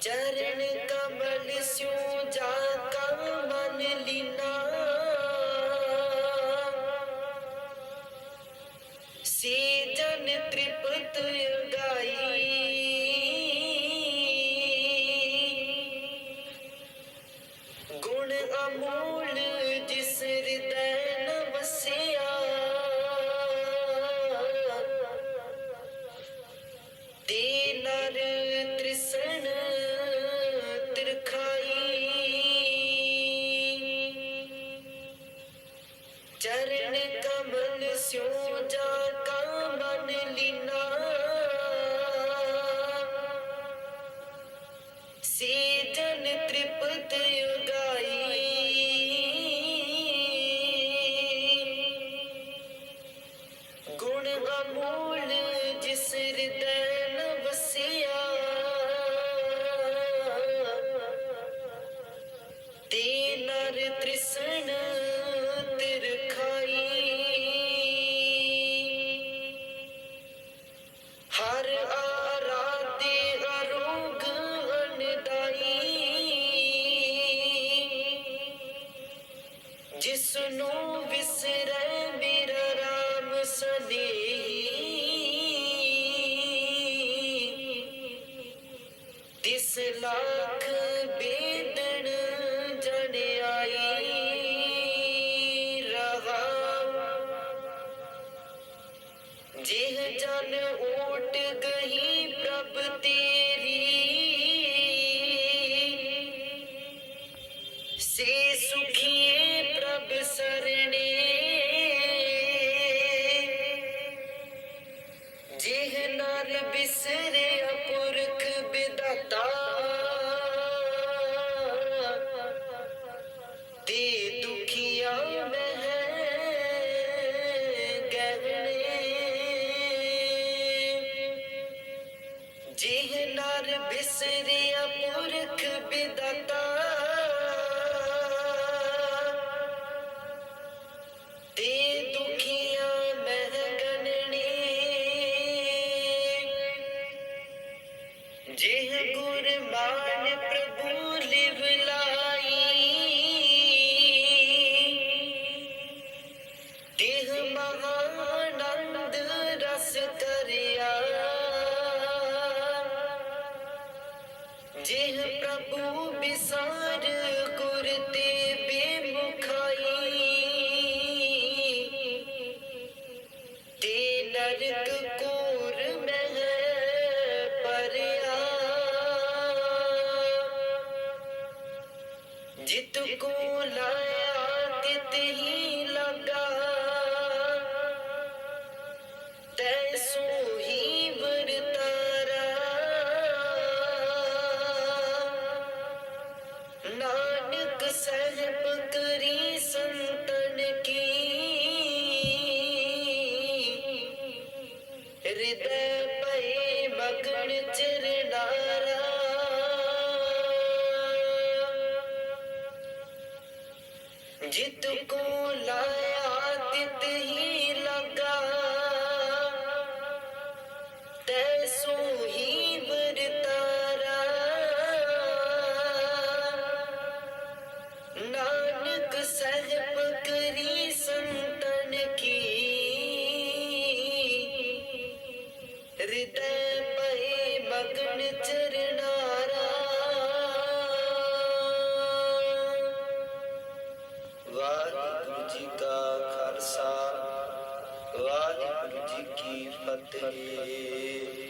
ਚਰਨ ਕਮਲ ਸਿਉ ਜਾ ਕਾ ਮਨ ਲੀਨਾ। ਸੇ ਜਨ ਤ੍ਰਿਪਤ ਚਰਨ ਕਮਲ ਸਿਉ ਸੁਨੋ ਨੂੰ ਵਿਸਰੈ ਮੇਰਾ ਰਾਮ ਸਨੇ ਤਿਸ ਲੱਖ ਨਰ ਪੁਰਖ ਬਿਦਾਤਾ ਤੇ ਦੁਖੀਆਂ ਮਹਿ ਜਿਹ ਗੁਰਬਾਨ ਪ੍ਰਭੂ ਲਿਵ ਲਾਈ ਤਿਹ ਮਹਾਨੰਦ ਜਿਹ ਪ੍ਰਭੂ ਬਿਸਾਰ ਗੁਰ ਤੇ ਬੇਮੁਖਾਈ ਤੇ ਨਰਕ ਕੋਰ ਮਹਿ ਪਰਿਆ ਜਿਤ ਕੋ ਲਾਇਆ ਤਿਤ ਜਿਤ ਕੋ ਲਾਇਆ ਤਿਤ ਹੀ ਲਗਾ। ਤੈ ਸੋ ਹੀ ਵਰਤਾਰਾ। ਨਾਨਕ ਸਹਿਬ ਕਰੀ ਸੰਤਨ ਕੀ। ਹਿਰਦੈ ਪਏ ਮਗਨ ਚ फतेह